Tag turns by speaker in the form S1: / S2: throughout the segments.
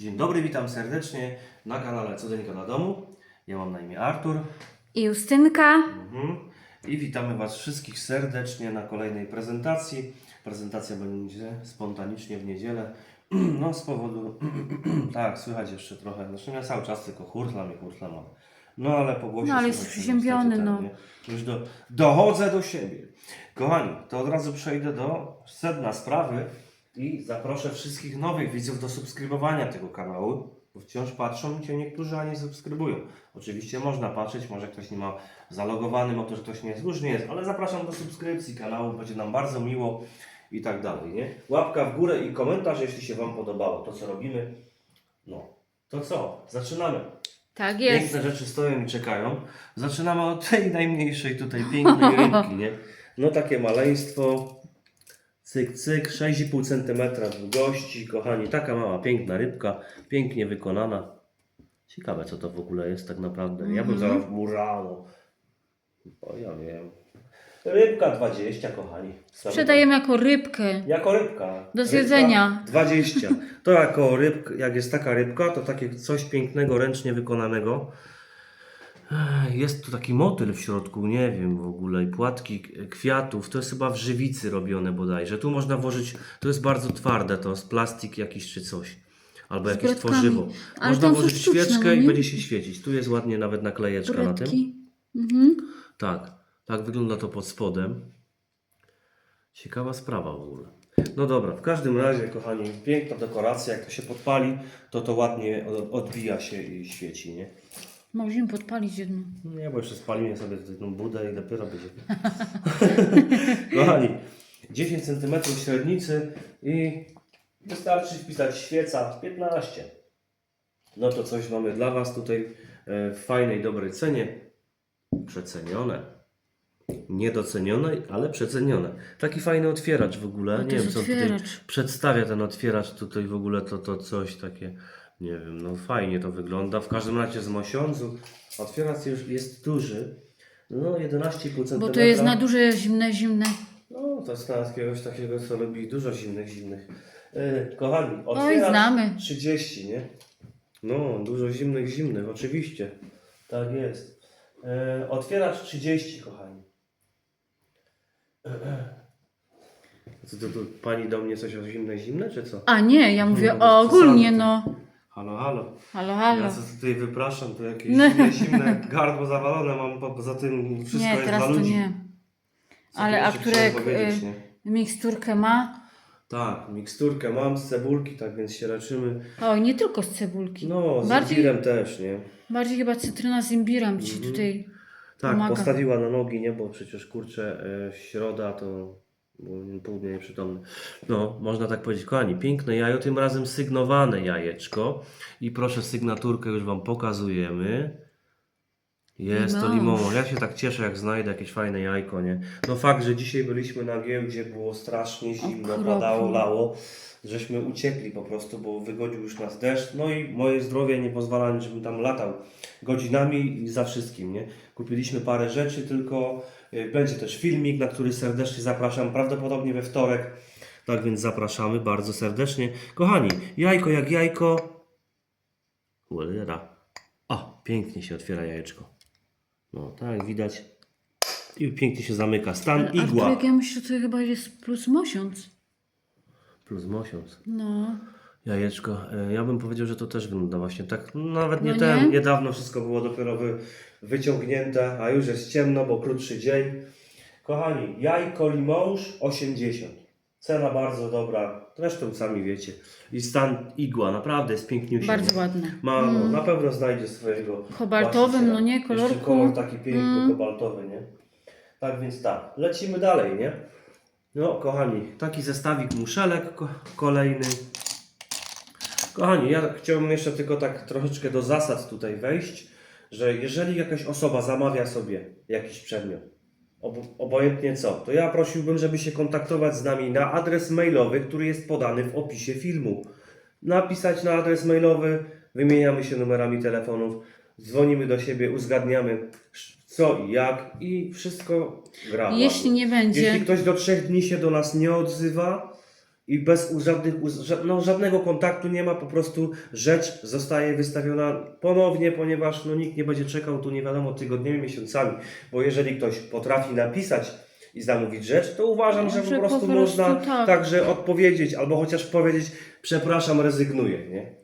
S1: Dzień dobry, witam serdecznie na kanale Codenka na domu. Ja mam na imię Artur
S2: I Justynka.
S1: mhm. i witamy Was wszystkich serdecznie na kolejnej prezentacji. Prezentacja będzie spontanicznie w niedzielę. No z powodu, tak, słychać jeszcze trochę, zresztą ja cały czas tylko hurtlam i hurtlam, no ale po głosie
S2: No, ale jest
S1: niestety
S2: no.
S1: Już do, dochodzę do siebie. Kochani, to od razu przejdę do sedna sprawy i zaproszę wszystkich nowych widzów do subskrybowania tego kanału, bo wciąż patrzą cię niektórzy, a nie subskrybują. Oczywiście można patrzeć, może ktoś nie ma zalogowany, może ktoś nie jest, różnie jest, ale zapraszam do subskrypcji kanału, będzie nam bardzo miło i tak dalej, nie? Łapka w górę i komentarz, jeśli się Wam podobało to, co robimy. No, to co? Zaczynamy.
S2: Tak jest.
S1: Piękne rzeczy stoją i czekają. Zaczynamy od tej najmniejszej tutaj pięknej rybki, nie? No takie maleństwo. Cyk, cyk, 6,5 cm długości, kochani. Taka mała, piękna rybka, pięknie wykonana. Ciekawe, co to w ogóle jest tak naprawdę. Ja bym
S2: Mhm.
S1: zaraz murało. O, ja wiem. Rybka 20, kochani.
S2: Sprzedajemy jako rybkę.
S1: Jako rybka.
S2: Do
S1: Rybka
S2: zjedzenia.
S1: 20. To jako rybka, jak jest taka rybka, to takie coś pięknego, ręcznie wykonanego. Jest tu taki motyl w środku, nie wiem w ogóle, i płatki kwiatów. To jest chyba w żywicy robione bodajże. Tu można włożyć, to jest bardzo twarde, to jest plastik jakiś czy coś. Albo
S2: Z
S1: jakieś
S2: kredkami.
S1: tworzywo.
S2: Ale
S1: Można
S2: tam są
S1: włożyć
S2: sztuczne,
S1: świeczkę
S2: no
S1: i
S2: nie?
S1: będzie się świecić. Tu jest ładnie nawet naklejeczka na tym.
S2: Mhm.
S1: Tak, tak wygląda to pod spodem. Ciekawa sprawa w ogóle. No dobra, w każdym razie, kochani, piękna dekoracja. Jak to się podpali, to to ładnie odbija się i świeci, nie?
S2: Możemy podpalić jedną.
S1: Nie, bo jeszcze spalimy sobie tą budę i dopiero będzie. kochani, 10 cm średnicy i wystarczy wpisać świeca 15. No to coś mamy dla Was tutaj e, w fajnej, dobrej cenie. Przecenione. Niedocenione, ale przecenione. Taki fajny otwieracz w ogóle.
S2: No
S1: nie wiem, co tutaj
S2: otwieracz.
S1: przedstawia ten otwieracz tutaj w ogóle to, to coś takie. Nie wiem, no fajnie to wygląda. W każdym razie z mosiądzu. Otwieracz już jest duży. No 11,5 cm.
S2: Bo to jest na duże, zimne, zimne.
S1: No to jest na jakiegoś takiego, co lubi dużo zimnych, zimnych. Yy, kochani,
S2: Oj,
S1: otwieracz
S2: znamy.
S1: 30, nie? No, dużo zimnych, zimnych, oczywiście. Tak jest. Yy, otwieracz 30, kochani. Co to, to pani do mnie coś o zimne, zimne, czy co?
S2: A nie, ja mówię
S1: No,
S2: o ogólnie, no.
S1: Halo, halo.
S2: Halo, halo.
S1: Ja co tutaj wypraszam, to jakieś
S2: No.
S1: zimne, zimne, gardło zawalone mam, po- poza tym wszystko
S2: Nie,
S1: jest
S2: teraz
S1: dla
S2: to
S1: ludzi.
S2: nie.
S1: Co
S2: Ale a które
S1: nie?
S2: miksturkę ma?
S1: Tak, miksturkę mam z cebulki, tak więc się leczymy.
S2: O, nie tylko z cebulki.
S1: No, z
S2: bardziej,
S1: imbirem też, nie?
S2: bardziej chyba cytryna z imbirem ci
S1: Mhm.
S2: tutaj
S1: Tak,
S2: pomaga.
S1: postawiła na nogi, nie? Bo przecież kurczę, e, środa to pół dnia nieprzytomny. No, można tak powiedzieć. Kochani, piękne jajo, tym razem sygnowane jajeczko. I proszę, sygnaturkę już Wam pokazujemy. Jest to
S2: Limon.
S1: Ja się tak cieszę, jak znajdę jakieś fajne jajko, nie? No fakt, że dzisiaj byliśmy na giełdzie, było strasznie zimno,
S2: Okropnie.
S1: padało, lało. Żeśmy uciekli po prostu, bo wygodził już nas deszcz. No i moje zdrowie nie pozwala mi, żebym tam latał godzinami i za wszystkim, nie? Kupiliśmy parę rzeczy, tylko będzie też filmik, na który serdecznie zapraszam, prawdopodobnie we wtorek. Tak więc zapraszamy bardzo serdecznie. Kochani, jajko jak jajko. Cholera. O, pięknie się otwiera jajeczko. No, tak jak widać. I pięknie się zamyka. Stan
S2: Ale
S1: igła.
S2: Arturek, ja myślę, to chyba jest plus mosiąc.
S1: Plus mosiąc.
S2: No.
S1: Jajeczko. E, Ja bym powiedział, że to też wygląda właśnie tak. Nawet nie
S2: No
S1: ten.
S2: nie?
S1: Niedawno wszystko było dopiero wy, wyciągnięte, a już jest ciemno, bo krótszy dzień. Kochani, jajko limouż 80. Cena bardzo dobra. Zresztą sami wiecie. I stan igła. Naprawdę jest pięknie
S2: Bardzo ładne.
S1: Ma, no,
S2: Mm.
S1: na pewno znajdzie swojego
S2: Kobaltowym, no nie,
S1: Jeszcze
S2: kolorku.
S1: kolor taki piękny,
S2: Mm.
S1: kobaltowy, nie? Tak więc tak, lecimy dalej, nie? No, kochani, taki zestawik muszelek ko- kolejny. Kochani, ja chciałbym jeszcze tylko tak troszeczkę do zasad tutaj wejść, że jeżeli jakaś osoba zamawia sobie jakiś przedmiot, ob obojętnie co, to ja prosiłbym, żeby się kontaktować z nami na adres mailowy, który jest podany w opisie filmu. Napisać na adres mailowy, wymieniamy się numerami telefonów, dzwonimy do siebie, uzgadniamy co i jak i wszystko gra.
S2: Jeśli nie będzie,
S1: Jeśli ktoś do trzech dni się do nas nie odzywa i bez żadnych, no, żadnego kontaktu nie ma, po prostu rzecz zostaje wystawiona ponownie, ponieważ no, nikt nie będzie czekał tu nie wiadomo tygodniami, miesiącami, bo jeżeli ktoś potrafi napisać i zamówić rzecz, to uważam, że,
S2: Że
S1: po prostu
S2: po prostu
S1: można
S2: tak.
S1: także odpowiedzieć, albo chociaż powiedzieć, przepraszam, rezygnuję, nie?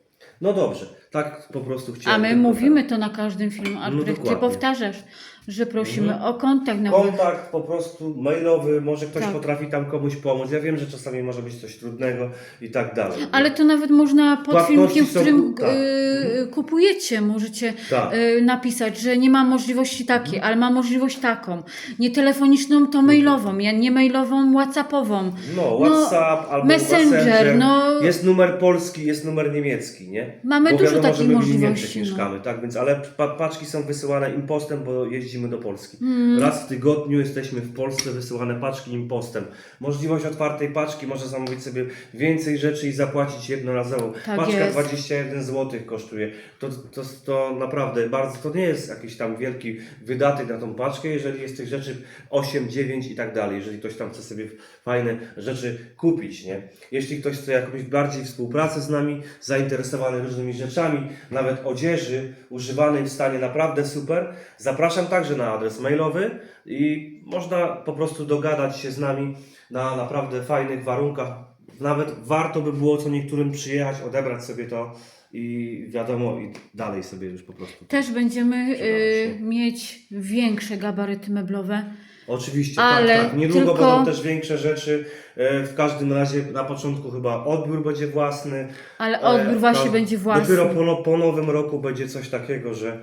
S1: No dobrze, tak po prostu
S2: A
S1: chciałem.
S2: my
S1: tylko
S2: mówimy to na każdym filmie, Albrecht, ty powtarzasz, że prosimy
S1: Mhm.
S2: o kontakt na
S1: Kontakt po prostu mailowy, może ktoś
S2: Tak.
S1: potrafi tam komuś pomóc. Ja wiem, że czasami może być coś trudnego i tak dalej.
S2: Ale to nawet można pod
S1: Płatności
S2: filmikiem, w
S1: są-
S2: którym
S1: tak.
S2: y, kupujecie, możecie
S1: Tak.
S2: y, napisać, że nie ma możliwości takiej, ale ma możliwość taką. Nie telefoniczną, to mailową, ja nie mailową, whatsappową.
S1: No, WhatsApp albo
S2: Messenger, no-
S1: Jest numer polski, jest numer niemiecki, nie?
S2: Mamy dużo takich
S1: że my w
S2: możliwości,
S1: Niemczech
S2: no.
S1: mieszkamy, tak? Więc, ale pa paczki są wysyłane impostem, bo do Polski.
S2: Mm.
S1: Raz w tygodniu jesteśmy w Polsce, wysyłane paczki impostem. Możliwość otwartej paczki, może zamówić sobie więcej rzeczy i zapłacić jednorazowo.
S2: Tak
S1: Paczka
S2: jest.
S1: 21 zł kosztuje. To, to, to naprawdę bardzo, to nie jest jakiś tam wielki wydatek na tą paczkę, jeżeli jest tych rzeczy 8, 9 i tak dalej, jeżeli ktoś tam chce sobie fajne rzeczy kupić, nie? Jeśli ktoś chce jakąś bardziej współpracę z nami, zainteresowany różnymi rzeczami, nawet odzieży używanej w stanie naprawdę super, zapraszam także na adres mailowy i można po prostu dogadać się z nami na naprawdę fajnych warunkach. Nawet warto by było co niektórym przyjechać, odebrać sobie to i wiadomo, i dalej sobie już po prostu.
S2: Też będziemy y, mieć większe gabaryty meblowe.
S1: Oczywiście,
S2: Ale
S1: tak, tak. Niedługo
S2: tylko-
S1: będą też większe rzeczy. E, W każdym razie na początku chyba odbiór będzie własny.
S2: Ale
S1: E,
S2: odbiór właśnie
S1: tak.
S2: będzie własny.
S1: Dopiero po, no- po nowym roku będzie coś takiego, że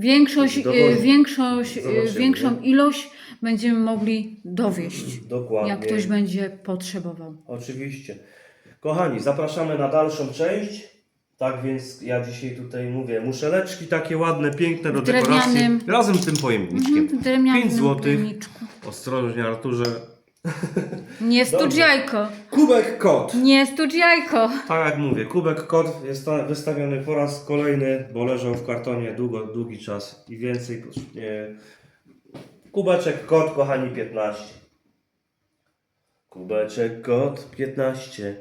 S2: Większość,
S1: Dowozi.
S2: y, większość, y,
S1: Zobaczymy,
S2: większą ilość będziemy mogli dowieść,
S1: dokładnie.
S2: jak ktoś będzie potrzebował.
S1: Oczywiście. Kochani, zapraszamy na dalszą część. Tak więc ja dzisiaj tutaj mówię, muszeleczki takie ładne, piękne do
S2: W
S1: dekoracji.
S2: drewnianym-
S1: Razem z tym pojemniczkiem.
S2: Mhm, w drewnianym
S1: 5 złotych.
S2: pojemniczku.
S1: Ostrożnie Arturze.
S2: Nie
S1: Dobrze.
S2: studź jajko,
S1: Kubek kot.
S2: nie studź jajko.
S1: Tak jak mówię, kubek kot jest ta- wystawiony po raz kolejny, bo leżał w kartonie długo, długi czas i więcej. Nie. Kubeczek kot, kochani, 15. Kubeczek kot, 15.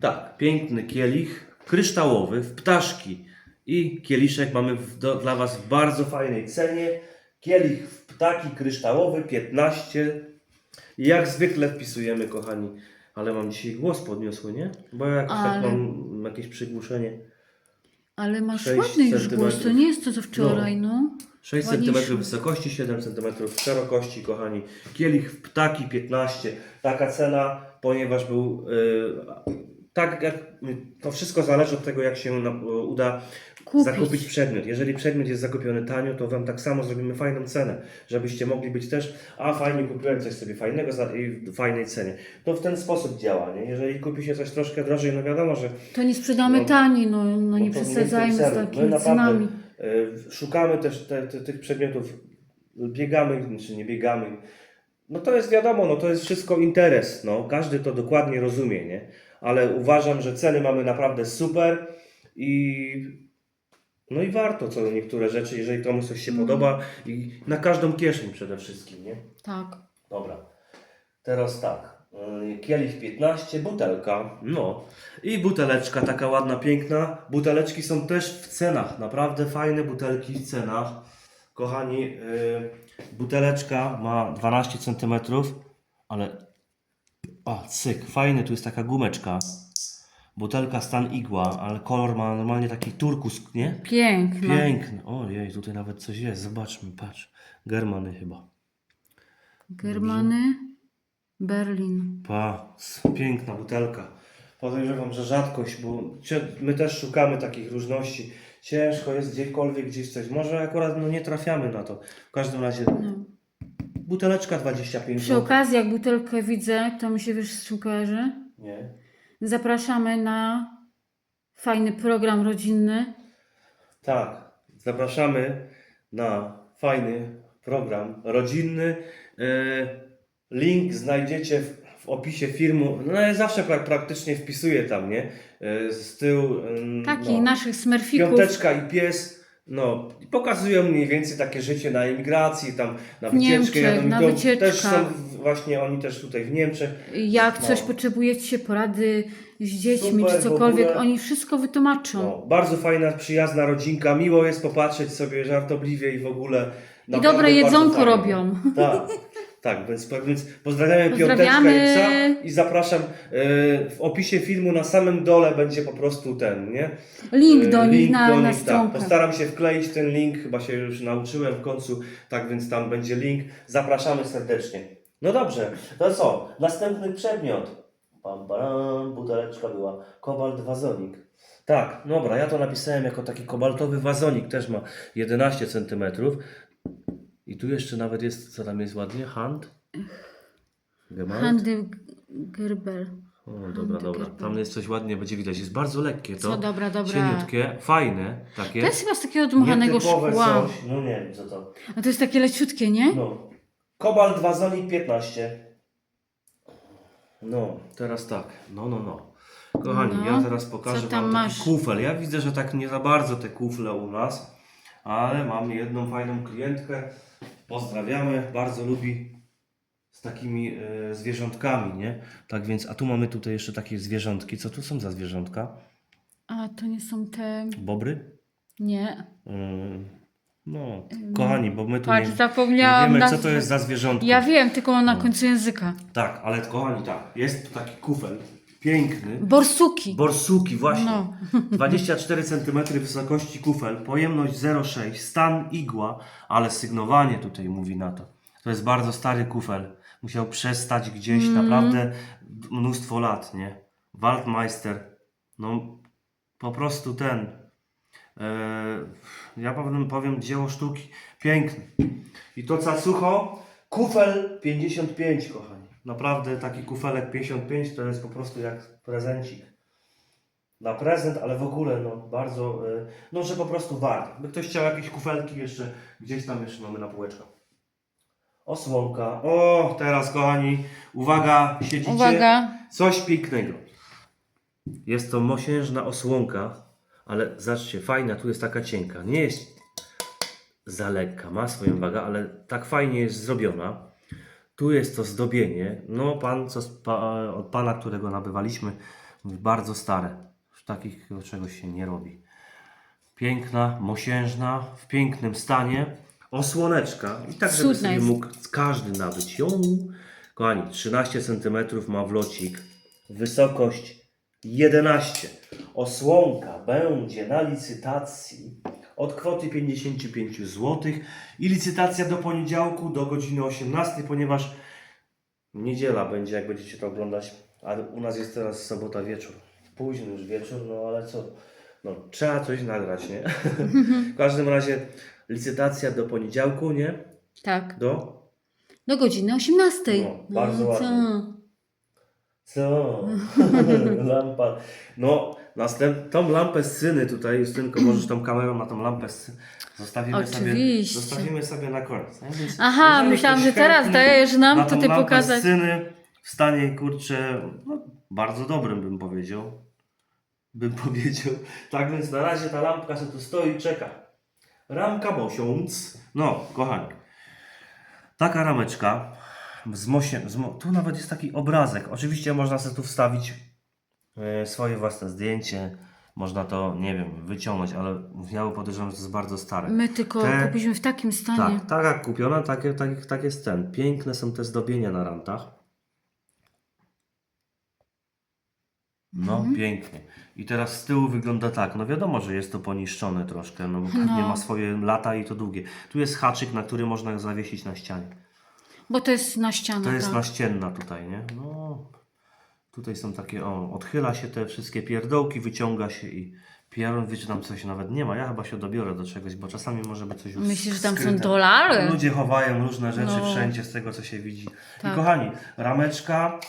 S1: Tak, piękny kielich, kryształowy, w ptaszki. I kieliszek mamy w, do, dla Was w bardzo fajnej cenie. Kielich w ptaki kryształowy, 15. Jak zwykle wpisujemy, kochani. Ale mam dzisiaj głos podniosły, nie? Bo ja jakoś tak
S2: Ale-
S1: mam jakieś przygłuszenie.
S2: Ale masz
S1: Sześć
S2: ładny już głos, to
S1: centymetrów.
S2: nie jest to co wczoraj, no.
S1: 6
S2: Ładniejszy.
S1: cm wysokości, 7 cm szerokości, kochani. Kielich w ptaki 15. Taka cena, ponieważ był. Yy, tak jak to wszystko zależy od tego, jak się nam e, uda
S2: Kupić.
S1: zakupić przedmiot. Jeżeli przedmiot jest zakupiony tanio, to Wam tak samo zrobimy fajną cenę, żebyście mogli być też, a fajnie kupiłem coś sobie fajnego i w fajnej cenie. To w ten sposób działa, nie? Jeżeli kupi się coś troszkę drożej, no wiadomo, że
S2: To nie sprzedamy
S1: No,
S2: tani, no, no nie
S1: no to
S2: przesadzajmy
S1: nie
S2: z takimi
S1: My
S2: cenami.
S1: e, szukamy też te, te, tych przedmiotów, biegamy, czy nie biegamy. No to jest wiadomo, no to jest wszystko interes, no. Każdy to dokładnie rozumie, nie? Ale uważam, że ceny mamy naprawdę super i no i warto co niektóre rzeczy, jeżeli komuś coś się
S2: Mhm.
S1: podoba i na każdą kieszeń przede wszystkim, nie?
S2: Tak.
S1: Dobra. Teraz tak. Yy, Kielich 15, butelka. No. I buteleczka taka ładna, piękna. Buteleczki są też w cenach. Naprawdę fajne butelki w cenach. Kochani, yy, buteleczka ma 12 cm, ale. A, cyk, fajny, tu jest taka gumeczka. Butelka stan igła, ale kolor ma normalnie taki turkus, nie?
S2: Piękna.
S1: Piękny. Ojej, tutaj nawet coś jest. Zobaczmy, patrz. Germany chyba.
S2: Germany, Berlin.
S1: Pa, piękna butelka. Podejrzewam, że rzadkość, bo my też szukamy takich różności. Ciężko jest gdziekolwiek gdzieś coś. Może akurat no, nie trafiamy na to. W każdym razie
S2: No.
S1: buteleczka 25
S2: Przy okazji, jak butelkę widzę, to mi się wiesz, z czym kojarzy?
S1: Nie.
S2: Zapraszamy na fajny program rodzinny.
S1: Tak, zapraszamy na fajny program rodzinny. E, Link znajdziecie w, w opisie filmu. No ja zawsze pra, praktycznie wpisuję tam, nie? E, Z tyłu. em,
S2: Taki
S1: no.
S2: naszych smerfików.
S1: Piąteczka i pies. No, pokazują mniej więcej takie życie na emigracji, tam na wycieczkę.
S2: Niemczech,
S1: jadą.
S2: na wycieczkach.
S1: Też są właśnie oni też tutaj w Niemczech.
S2: Jak coś
S1: No.
S2: potrzebujecie porady z dziećmi
S1: Super,
S2: czy cokolwiek,
S1: ogóle.
S2: oni wszystko wytłumaczą.
S1: No, bardzo fajna, przyjazna rodzinka, miło jest popatrzeć sobie żartobliwie i w w
S2: I dobre jedzonko robią.
S1: Tak, tak, więc, więc pozdrawiamy
S2: Pozdrawiamy.
S1: Piąteczka i zapraszam e, w opisie filmu na samym dole będzie po prostu ten, nie?
S2: Link do
S1: E,
S2: nich na,
S1: do
S2: na
S1: nich, tak. Postaram się wkleić ten link, chyba się już nauczyłem w końcu, tak więc tam będzie link. Zapraszamy serdecznie. No dobrze, to co? Następny przedmiot. Pam, pam, buteleczka była. Kobalt wazonik. Tak, dobra, ja to napisałem jako taki kobaltowy wazonik, też ma 11 cm. I tu jeszcze nawet jest, co tam jest ładnie? Hand? Gemalt?
S2: Handy Gerbel.
S1: O, dobra, dobra. Tam jest coś ładnie, będzie widać. Jest bardzo lekkie to.
S2: Co dobra, dobra.
S1: Cieniutkie, fajne takie.
S2: To jest chyba z takiego dmuchanego
S1: Nietypowe
S2: szkła.
S1: coś. No nie wiem co to.
S2: A to jest takie leciutkie, nie?
S1: No. Kobalt wazonik 15. No, teraz tak. No, no, no. Kochani,
S2: No,
S1: ja teraz pokażę
S2: co tam
S1: wam
S2: masz?
S1: taki kufel. Ja widzę, że tak nie za bardzo te kufle u nas, ale mam jedną fajną klientkę. Pozdrawiamy, bardzo lubi z takimi e, zwierzątkami, nie? Tak więc, a tu mamy tutaj jeszcze takie zwierzątki. Co tu są za zwierzątka?
S2: A to nie są te.
S1: Bobry?
S2: Nie.
S1: Ym, No, kochani, bo my tu nie, nie
S2: zapomniałam.
S1: wiemy, co
S2: nazwy.
S1: to jest za zwierzątko.
S2: Ja wiem, tylko na
S1: No.
S2: końcu języka.
S1: Tak, ale kochani, tak, jest tu taki kufel, piękny.
S2: Borsuki.
S1: Borsuki, właśnie.
S2: No.
S1: 24 cm wysokości kufel, pojemność 0,6, stan igła, ale sygnowanie tutaj mówi na to. To jest bardzo stary kufel. Musiał przestać gdzieś
S2: Mm.
S1: naprawdę mnóstwo lat, nie? Waldmeister, no po prostu ten, ja powiem, powiem dzieło sztuki, piękny. I to cacucho, kufel 55, kochani. Naprawdę taki kufelek 55 to jest po prostu jak prezencik na prezent, ale w ogóle no bardzo, y, no że po prostu wart. By ktoś chciał jakieś kufelki jeszcze, gdzieś tam jeszcze mamy na półeczkach. Osłonka. O, teraz kochani, uwaga, siedzicie.
S2: Uwaga.
S1: Coś pięknego. Jest to mosiężna osłonka, ale zobaczcie, fajna, tu jest taka cienka. Nie jest za lekka, ma swoją wagę, ale tak fajnie jest zrobiona. Tu jest to zdobienie. No, pan, co, pa, od pana, którego nabywaliśmy, mówi bardzo stare. Już takich czegoś się nie robi. Piękna, mosiężna, w pięknym stanie. Osłoneczka. I tak, żeby sobie mógł każdy nabyć ją. Kochani, 13 cm ma wlocik. Wysokość 11. Osłonka będzie na licytacji od kwoty 55 zł i licytacja do poniedziałku do godziny 18, ponieważ niedziela będzie, jak będziecie to oglądać, ale u nas jest teraz sobota wieczór. Późny już wieczór, no ale co? No, trzeba coś nagrać, nie? w każdym razie licytacja do poniedziałku, nie?
S2: Tak.
S1: Do
S2: Do godziny 18.
S1: No, bardzo
S2: co?
S1: ładnie. Co? Lampa. No, następ... tą lampę z syny tutaj, Justynko, możesz tą kamerą na tą lampę z syny. Zostawimy sobie,
S2: Oczywiście.
S1: zostawimy sobie na koniec. nie? Więc
S2: Aha,
S1: jeżeli
S2: myślałam,
S1: ktoś
S2: że teraz
S1: chętny
S2: dajesz nam
S1: na tą
S2: tutaj
S1: lampę
S2: pokazać.
S1: Z syny w stanie, kurczę, no, bardzo dobrym bym powiedział. Bym powiedział. Tak więc na razie ta lampka sobie tu stoi i czeka. Ramka mosiąc. No, kochani. Taka rameczka Tu nawet jest taki obrazek. Oczywiście można sobie tu wstawić e, swoje własne zdjęcie. Można to, nie wiem, wyciągnąć, ale ja podejrzewam, że to jest bardzo stare.
S2: My tylko
S1: Te-
S2: kupiliśmy w takim stanie.
S1: Tak, tak jak kupiona, tak, tak, tak jest ten. Piękne są te zdobienia na rantach. No,
S2: Mhm.
S1: pięknie. I teraz z tyłu wygląda tak. No wiadomo, że jest to poniszczone troszkę, no bo
S2: No.
S1: ma swoje lata i to długie. Tu jest haczyk, na który można zawiesić na ścianie.
S2: Bo to jest na ścianę.
S1: To jest
S2: tak.
S1: naścienna tutaj, nie? No, tutaj są takie, o, odchyla się te wszystkie pierdołki, wyciąga się i pieron, wiecie, tam coś nawet nie ma. Ja chyba się dobiorę do czegoś, bo czasami może być coś już
S2: Myślisz, że tam są
S1: skryte.
S2: dolary?
S1: Ludzie chowają różne rzeczy
S2: No.
S1: wszędzie z tego, co się widzi.
S2: Tak.
S1: I kochani, rameczka,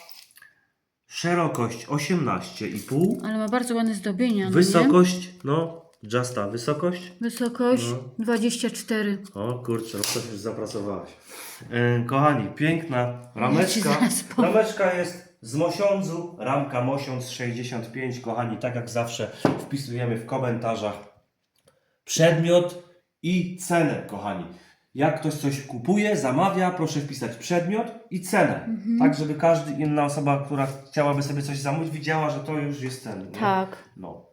S1: szerokość 18,5,
S2: Ale ma bardzo ładne zdobienia. no nie?
S1: wysokość, no, Justa, wysokość.
S2: Wysokość
S1: No.
S2: 24.
S1: O kurczę, no to już zapracowałaś. E, kochani, piękna
S2: Ja ci
S1: rameczka.
S2: zaraz powiem.
S1: Rameczka jest z mosiądzu, ramka mosiądz 65. Kochani, tak jak zawsze wpisujemy w komentarzach przedmiot i cenę, kochani. Jak ktoś coś kupuje, zamawia, proszę wpisać przedmiot i cenę. Tak, żeby każda inna osoba, która chciałaby sobie coś zamówić, widziała, że to już jest ten. nie?
S2: Tak.
S1: No.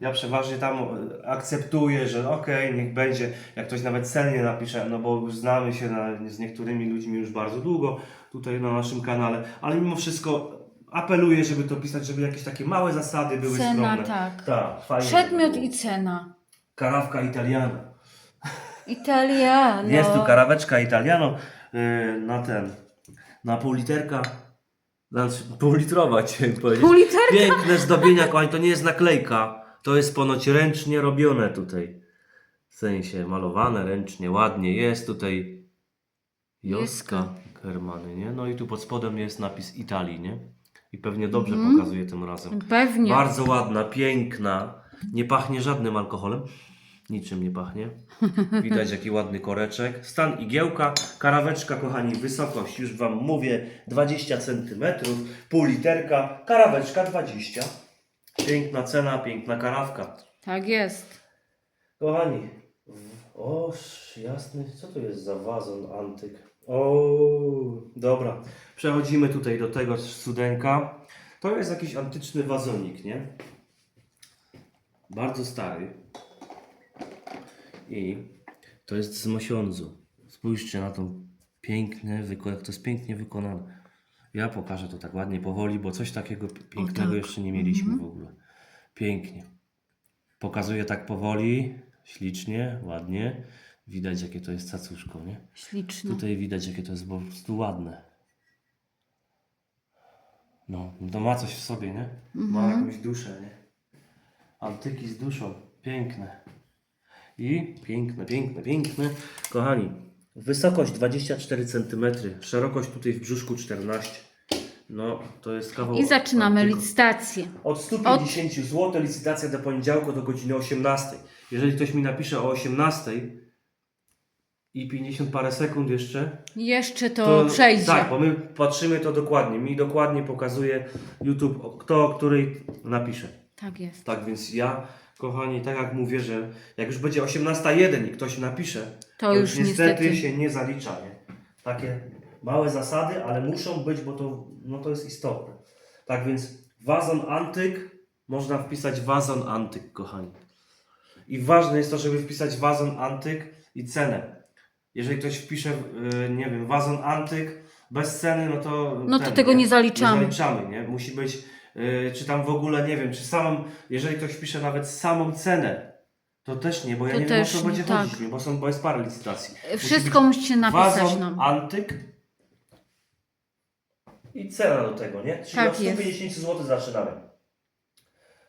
S1: Ja przeważnie tam e, akceptuję, że okej, niech będzie. Jak ktoś nawet celnie napisze, no bo już znamy się na, z niektórymi ludźmi już bardzo długo tutaj na naszym kanale, ale mimo wszystko apeluję, żeby to pisać, żeby jakieś takie małe zasady były
S2: Cena,
S1: skromne.
S2: tak.
S1: Tak, fajnie.
S2: Przedmiot i cena.
S1: Karawka italiana.
S2: Italiano.
S1: Jest tu karaweczka italiano yy, na ten, na pół literka. Znaczy pół litrowa, chciałem powiedzieć.
S2: Pół literka.
S1: Piękne zdobienia, kochani, to nie jest naklejka. To jest ponoć ręcznie robione tutaj. W sensie malowane ręcznie, ładnie. Jest tutaj Joska. Kermany, nie? No i tu pod spodem jest napis Italii, nie? I pewnie dobrze
S2: Mhm.
S1: pokazuje tym razem.
S2: Pewnie.
S1: Bardzo ładna, piękna. Nie pachnie żadnym alkoholem. Niczym nie pachnie. Widać jaki ładny koreczek. Stan igiełka, karaweczka, kochani, wysokość, już Wam mówię, 20 cm, pół literka, karaweczka 20. Piękna cena, piękna karawka.
S2: Tak jest.
S1: Kochani, o jasny, co to jest za wazon antyk? O, dobra, przechodzimy tutaj do tego cudeńka. To jest jakiś antyczny wazonik, nie? Bardzo stary. I to jest z mosiądzu. Spójrzcie na to piękne, jak to jest pięknie wykonane. Ja pokażę to tak ładnie, powoli, bo coś takiego pięknego
S2: tak.
S1: jeszcze nie mieliśmy w ogóle. Pięknie. Pokazuję tak powoli, ślicznie, ładnie. Widać, jakie to jest cacuszko, nie?
S2: Śliczne.
S1: Tutaj widać, jakie to jest po prostu ładne. No, to ma coś w sobie, nie? Ma
S2: Mhm.
S1: jakąś duszę, nie? Antyki z duszą. Piękne. I piękne, piękne, piękne. Kochani, wysokość 24 cm, szerokość tutaj w brzuszku 14. No, to jest kawał.
S2: I zaczynamy
S1: antyku.
S2: licytację.
S1: Od 150 zł licytacja do poniedziałku do godziny 18. Jeżeli ktoś mi napisze o 18 i 50 parę sekund jeszcze,
S2: Jeszcze to, przejdzie.
S1: Tak, bo my patrzymy to dokładnie. Mi dokładnie pokazuje YouTube, kto o której napisze.
S2: Tak jest.
S1: Tak więc ja, kochani, tak jak mówię, że jak już będzie 18.01 i ktoś napisze,
S2: To już niestety.
S1: się nie zalicza. Nie? Takie małe zasady, ale muszą być, bo to, no to jest istotne. Tak więc wazon antyk, można wpisać wazon antyk, kochani. I ważne jest to, żeby wpisać wazon antyk i cenę. Jeżeli ktoś wpisze, yy, nie wiem, wazon antyk bez ceny, no to.
S2: No to tego nie zaliczamy.
S1: Nie zaliczamy, nie? Musi być, czy tam w ogóle, nie wiem, czy samą, jeżeli ktoś wpisze nawet samą cenę, to też nie, bo ja
S2: To
S1: nie wiem o
S2: też
S1: co
S2: nie,
S1: będzie
S2: tak.
S1: chodzić, nie? bo są, bo jest parę licytacji. Musi
S2: Wszystko musicie
S1: być
S2: napisać
S1: wazon
S2: nam.
S1: antyk i cena do tego, nie? Czyli
S2: Tak
S1: od 150 zł zaczynamy.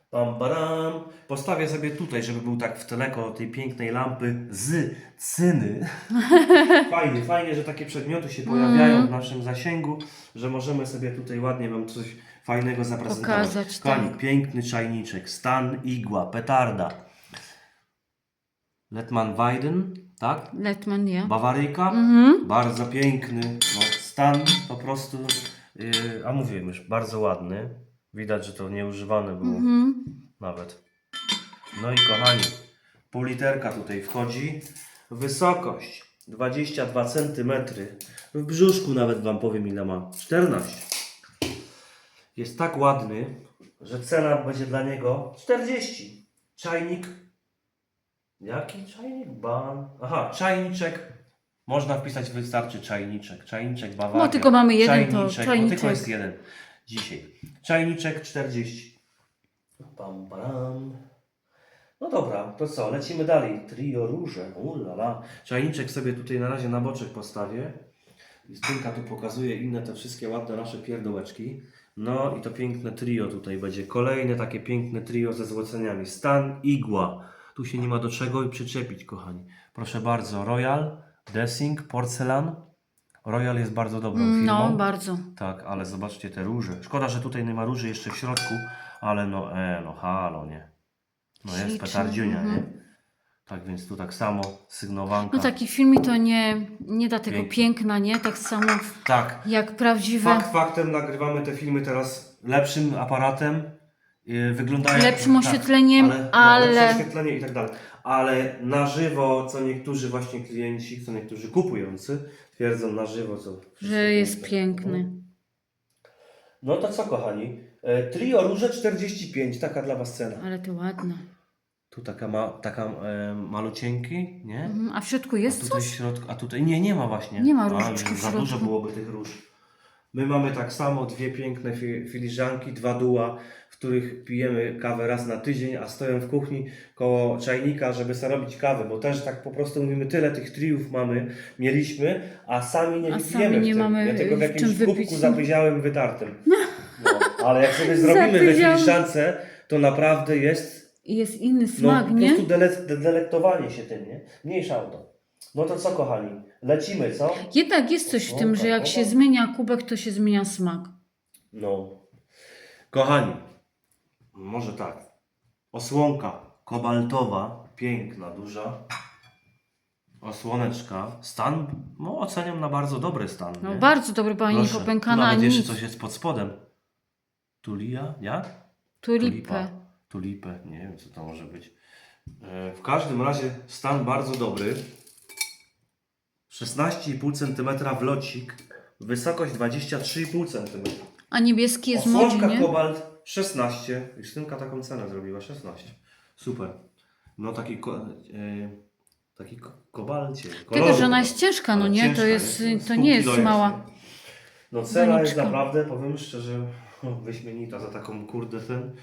S1: Pam, param. Postawię sobie tutaj, żeby był tak w tle koło tej pięknej lampy z cyny. fajnie, fajnie, że takie przedmioty się pojawiają w naszym zasięgu, że możemy sobie tutaj ładnie Wam coś fajnego zaprezentować.
S2: Pokazać,
S1: Kochani,
S2: tak.
S1: piękny czajniczek, stan, igła, petarda. Letman Weiden, tak?
S2: Letman, ja.
S1: Bawaryjka.
S2: Mhm.
S1: Bardzo piękny. No, stan po prostu, yy, a mówiłem już, bardzo ładny. Widać, że to nieużywane było
S2: Mhm.
S1: nawet. No i kochani, pół literka tutaj wchodzi. Wysokość 22 cm. W brzuszku nawet Wam powiem ile ma. 14. Jest tak ładny, że cena będzie dla niego 40. Czajnik. Jaki czajnik? Ban. Aha, czajniczek. Można wpisać, wystarczy czajniczek. Czajniczek Bawaria.
S2: No, tylko mamy jeden, to
S1: czajniczek. No,
S2: czajniczek.
S1: tylko jest jeden dzisiaj. Czajniczek 40. Pam, pam. No dobra, to co, lecimy dalej. Trio róże, ulala. Czajniczek sobie tutaj na razie na boczek postawię. I Stynka tu pokazuje inne te wszystkie ładne nasze pierdołeczki. No i to piękne trio tutaj będzie. Kolejne takie piękne trio ze złoceniami. Stan, igła. Tu się nie ma do czego i przyczepić, kochani. Proszę bardzo, Royal, Dessing, Porcelan. Royal jest bardzo dobrą firmą.
S2: No, bardzo.
S1: Tak, ale zobaczcie te róże. Szkoda, że tutaj nie ma róży jeszcze w środku, ale no, e, no halo, nie. No jest
S2: Śliczne,
S1: petardziunia,
S2: mhm.
S1: nie? Tak więc tu tak samo, sygnowanka.
S2: No taki filmik to nie, nie da tego
S1: Pięknie.
S2: piękna, nie? Tak samo
S1: Tak.
S2: jak prawdziwe.
S1: Fakt faktem nagrywamy te filmy teraz lepszym aparatem. y, wyglądają...
S2: Lepszym oświetleniem,
S1: ale... No, lepsze oświetlenie i tak dalej. Ale na żywo, co niektórzy właśnie klienci, co niektórzy kupujący twierdzą na żywo, co...
S2: Że jest piękny.
S1: No to co, kochani? E, Trio Róże 45, taka dla Was cena.
S2: Ale to ładne.
S1: Tu taka, ma, taka e, malucieńki, nie?
S2: Mhm. A w środku
S1: A
S2: jest
S1: tutaj w
S2: coś?
S1: środku, a tutaj nie, nie ma właśnie.
S2: Nie ma
S1: A,
S2: różdżki w
S1: Za dużo
S2: środku.
S1: byłoby tych róż. My mamy tak samo dwie piękne fi- filiżanki, dwa duła, w których pijemy kawę raz na tydzień, a stoją w kuchni koło czajnika, żeby sobie robić kawę, bo też tak po prostu mówimy, tyle tych triów mamy, mieliśmy, a sami nie
S2: A
S1: wypijemy
S2: sami
S1: w
S2: nie
S1: tym.
S2: mamy,
S1: Ja tego w jakimś
S2: czym wypić.
S1: kubku zapyziałym wytartym. No, ale jak sobie zrobimy we filiżance, to naprawdę jest
S2: jest inny
S1: no,
S2: smak,
S1: po
S2: nie?
S1: prostu dele- de- delektowanie się tym, nie? Mniejsza o to. No to co, kochani? Lecimy, co?
S2: Jednak jest coś w
S1: O,
S2: tym, że
S1: tak,
S2: jak
S1: o,
S2: się
S1: tak.
S2: zmienia kubek, to się zmienia smak.
S1: No. Kochani, może tak. Osłonka kobaltowa, piękna, duża. Osłoneczka. Stan, no oceniam na bardzo dobry stan.
S2: No
S1: nie?
S2: bardzo dobry, bo ani nie popękana,
S1: nawet
S2: ani
S1: jeszcze
S2: nic.
S1: coś jest pod spodem. Tulia, jak?
S2: Tulipę.
S1: Tulipę, nie wiem co to może być. E, W każdym razie stan bardzo dobry. 16,5 cm wlocik, wysokość 23,5 cm.
S2: A niebieski jest
S1: Osłonka
S2: nie?
S1: kobalt 16. Justynka taką cenę zrobiła 16. Super. No taki ko, e, taki ko, kobalcie.
S2: Tylko, że ona jest ciężka, no nie? To
S1: ciężka
S2: jest,
S1: jest,
S2: to nie jest mała.
S1: No cena jest naprawdę, powiem szczerze, wyśmienita za taką kurde ten.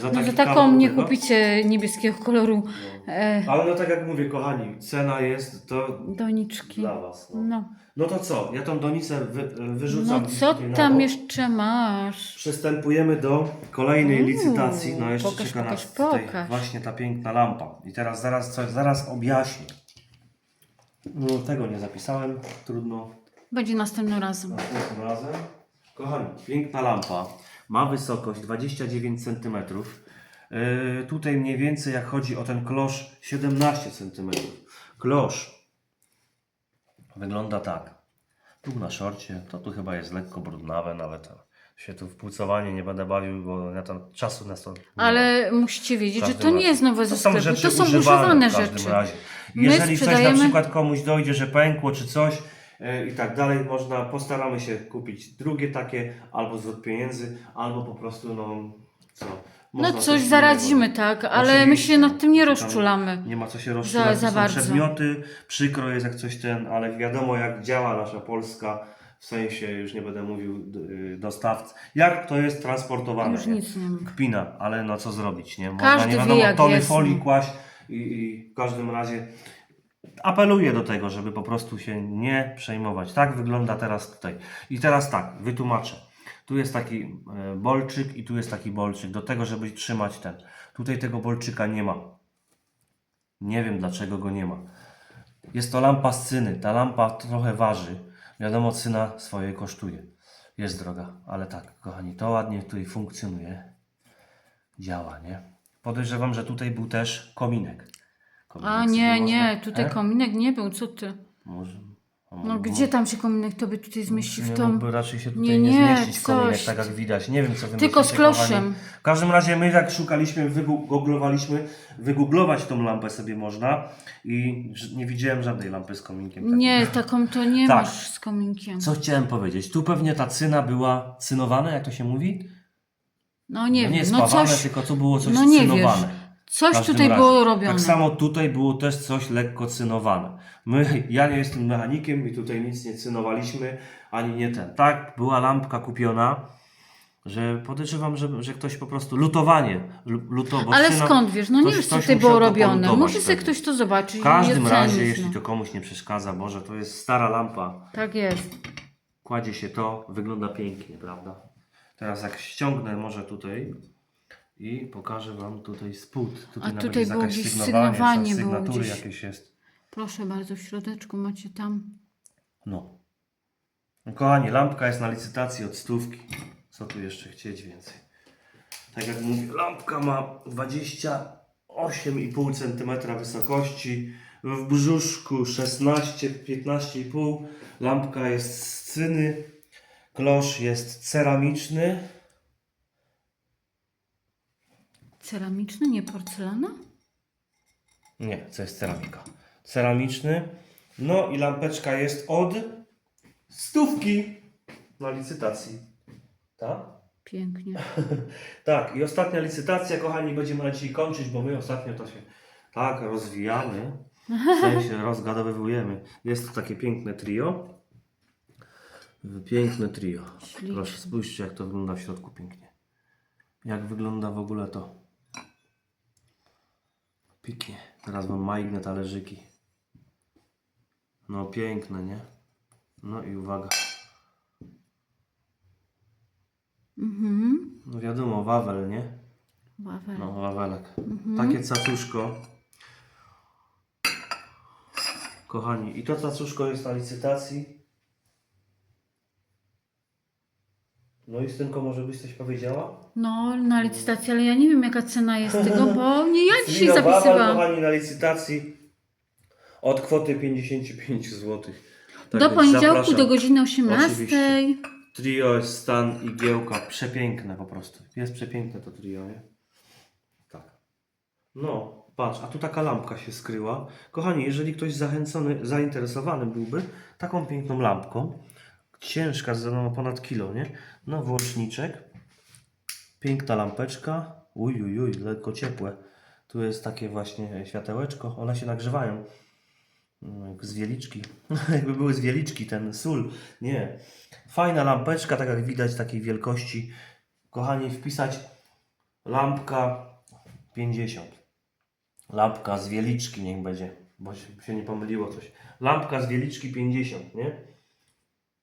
S1: Za
S2: No, że taką nie
S1: tego.
S2: kupicie niebieskiego koloru
S1: No.
S2: e,
S1: Ale no tak jak mówię, kochani, cena jest to
S2: doniczki.
S1: dla Was. No,
S2: No.
S1: no to co? Ja tą donicę wy, wyrzucam.
S2: no co
S1: tutaj
S2: tam jeszcze masz?
S1: Przystępujemy do kolejnej
S2: Uuu,
S1: licytacji. No jeszcze
S2: pokaż,
S1: czeka
S2: pokaż,
S1: nas tutaj
S2: pokaż.
S1: właśnie ta piękna lampa. I teraz zaraz coś, zaraz objaśnię. No, tego nie zapisałem, trudno.
S2: Będzie następnym razem.
S1: Następnym razem. Kochani, piękna lampa. Ma wysokość 29 cm. Yy, tutaj mniej więcej jak chodzi o ten klosz 17 cm. Klosz wygląda tak. Tu na szorcie, to tu chyba jest lekko brudnawe, nawet się tu w płucowanie nie będę bawił, bo ja tam czasu na to.
S2: Ale musicie wiedzieć, że to nie jest nowe
S1: To
S2: ze
S1: są
S2: sklepu.
S1: rzeczy
S2: To są
S1: używane
S2: używane
S1: w każdym
S2: rzeczy.
S1: razie. Jeżeli coś na przykład komuś dojdzie, że pękło czy coś e, i tak dalej, można, postaramy się kupić drugie takie, albo zwrot pieniędzy, albo po prostu no co.
S2: No
S1: można
S2: coś
S1: innego.
S2: zaradzimy, tak, ale my się nad tym nie rozczulamy.
S1: Nie ma co się rozczulać,
S2: Za- za
S1: przedmioty, przykro jest jak coś ten, ale wiadomo jak działa nasza Polska, w sensie już nie będę mówił y, dostawc, jak to jest transportowane.
S2: Już nic nie
S1: kpina, ale no co zrobić, nie? Można
S2: Każdy
S1: nie
S2: wie,
S1: wiadomo,
S2: jak
S1: tony
S2: jest,
S1: folii
S2: no.
S1: kłaść i, i w każdym razie apeluję do tego, żeby po prostu się nie przejmować. Tak wygląda teraz tutaj. I teraz tak, wytłumaczę. Tu jest taki e, bolczyk i tu jest taki bolczyk do tego, żeby trzymać ten. Tutaj tego bolczyka nie ma. Nie wiem dlaczego go nie ma. Jest to lampa z cyny. Ta lampa trochę waży. Wiadomo, cyna swoje kosztuje. Jest droga, ale tak, kochani, to ładnie tutaj funkcjonuje. Działa, nie? Podejrzewam, że tutaj był też kominek. Kominek
S2: A
S1: sobie
S2: nie,
S1: można-
S2: nie, tutaj
S1: E?
S2: kominek nie był, co ty?
S1: Może. a
S2: No gdzie tam się kominek tobie tutaj zmieści
S1: nie
S2: w tą...
S1: mógłby raczej się tutaj
S2: Nie,
S1: nie,
S2: nie,
S1: zmieścić kominek,
S2: coś.
S1: tak jak widać. Nie wiem, co wy
S2: Tylko z
S1: myślicie, kochani.
S2: kloszem.
S1: W każdym razie my jak szukaliśmy, wygooglowaliśmy, wygooglować tą lampę sobie można i ż- nie widziałem żadnej lampy z kominkiem. takiej.
S2: Nie, taką to nie
S1: Tak.
S2: masz z kominkiem.
S1: Co chciałem powiedzieć? Tu pewnie ta cyna była cynowana, jak to się mówi?
S2: No nie
S1: no nie
S2: wiem, no
S1: spawane,
S2: coś,
S1: tylko tu było coś
S2: no nie
S1: cynowane.
S2: wiesz. Coś
S1: każdym
S2: tutaj
S1: razie.
S2: było robione.
S1: Tak samo tutaj było też coś lekko cynowane. My, ja nie jestem mechanikiem i tutaj nic nie cynowaliśmy, ani nie ten. Tak, była lampka kupiona, że podejrzewam, że, że ktoś po prostu lutowanie, lu- luto, bo
S2: Ale
S1: cyna-
S2: skąd wiesz? No nie
S1: ktoś-
S2: wiesz, co
S1: ktoś
S2: tutaj
S1: musiał
S2: było
S1: to
S2: robione.
S1: polutować
S2: Może sobie
S1: pewnie.
S2: ktoś to zobaczyć
S1: W każdym razie, jeśli
S2: no.
S1: to komuś nie przeszkadza, Boże, to jest stara lampa,
S2: Tak jest.
S1: kładzie się to, wygląda pięknie, prawda? Teraz jak ściągnę może tutaj i pokażę Wam tutaj spód. Tutaj
S2: A
S1: nawet
S2: tutaj
S1: jest
S2: było
S1: jakaś
S2: gdzieś
S1: sygnowanie,
S2: sygnowanie, było
S1: sygnatury
S2: gdzieś.
S1: jakieś jest.
S2: Proszę bardzo, w środeczku macie tam.
S1: No. no. Kochani, lampka jest na licytacji od stówki. Co tu jeszcze chcieć więcej? Tak jak mówię, lampka ma 28,5 cm wysokości, w brzuszku 16, 15,5 Lampka jest z cyny, klosz jest ceramiczny.
S2: Ceramiczny, nie porcelana?
S1: Nie, to jest ceramika. Ceramiczny. No i lampeczka jest od stówki na licytacji. Tak?
S2: Pięknie.
S1: Tak, i ostatnia licytacja, kochani, będziemy na dzisiaj kończyć, bo my ostatnio to się tak rozwijamy, w sensie rozgadowywujemy. Jest to takie piękne trio. Piękne trio.
S2: Śliczne.
S1: Proszę, spójrzcie, jak to wygląda w środku pięknie. Jak wygląda w ogóle to. Pięknie. Teraz mam majgne talerzyki. No piękne, nie? No i uwaga.
S2: Mhm.
S1: No wiadomo, wawel, nie?
S2: Wawel.
S1: No, wawelek.
S2: Mhm.
S1: Takie cacuszko. Kochani, i to cacuszko jest na licytacji. No i Stynko, może byś coś powiedziała?
S2: No, na licytację, ale ja nie wiem jaka cena jest tego, bo nie ja dzisiaj
S1: Trio Wawel,
S2: zapisywałam.
S1: kochani, na licytacji od kwoty 55 zł. Tak
S2: Do poniedziałku do godziny 18.
S1: Oczywiście. Trio jest stan igiełka przepiękne po prostu. Jest przepiękne to trio, nie? Tak. No, patrz, a tu taka lampka się skryła. Kochani, jeżeli ktoś zachęcony, zainteresowany byłby taką piękną lampką, ciężka, no, ponad kilo, nie? No, włączniczek. Piękna lampeczka. Uj, uj, lekko ciepłe. Tu jest takie właśnie światełeczko. One się nagrzewają. Jak z wieliczki. Jakby były z wieliczki, ten sól. Nie. Fajna lampeczka, tak jak widać, takiej wielkości. Kochani, wpisać lampka 50. Lampka z wieliczki niech będzie, bo się nie pomyliło coś. Lampka z wieliczki 50, nie?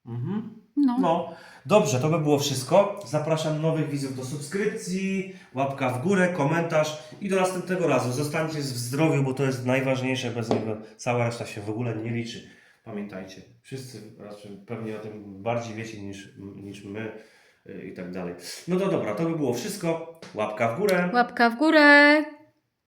S1: Mhm.
S2: No.
S1: No, dobrze, to by było wszystko. Zapraszam nowych widzów do subskrypcji, łapka w górę, komentarz i do następnego razu. Zostańcie w zdrowiu, bo to jest najważniejsze, bez niego cała reszta się w ogóle nie liczy. Pamiętajcie, wszyscy raczej pewnie o tym bardziej wiecie niż, niż my y, i tak dalej. No to dobra, to by było wszystko. Łapka w górę.
S2: Łapka w górę.